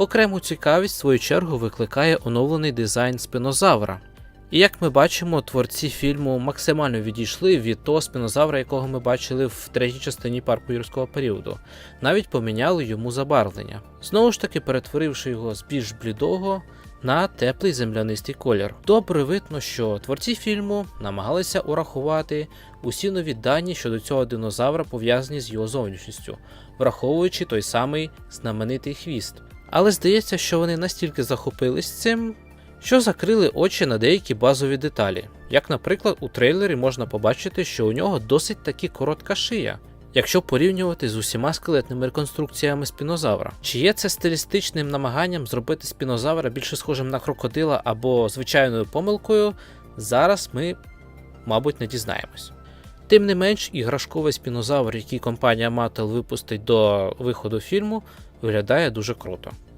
Окрему цікавість, в свою чергу, викликає оновлений дизайн спинозавра. І як ми бачимо, творці фільму максимально відійшли від того спинозавра, якого ми бачили в третій частині парку юрського періоду, навіть поміняли йому забарвлення, знову ж таки перетворивши його з більш блідого на теплий землянистий колір. Добре видно, що творці фільму намагалися урахувати усі нові дані щодо цього динозавра, пов'язані з його зовнішністю, враховуючи той самий знаменитий хвіст. Але здається, що вони настільки захопились цим, що закрили очі на деякі базові деталі. Як, наприклад, у трейлері можна побачити, що у нього досить таки коротка шия, якщо порівнювати з усіма скелетними реконструкціями спінозавра. Чи є це стилістичним намаганням зробити спінозавра більше схожим на крокодила або звичайною помилкою, зараз ми, мабуть, не дізнаємось. Тим не менш, іграшковий спінозавр, який компанія Mattel випустить до виходу фільму, виглядає дуже круто.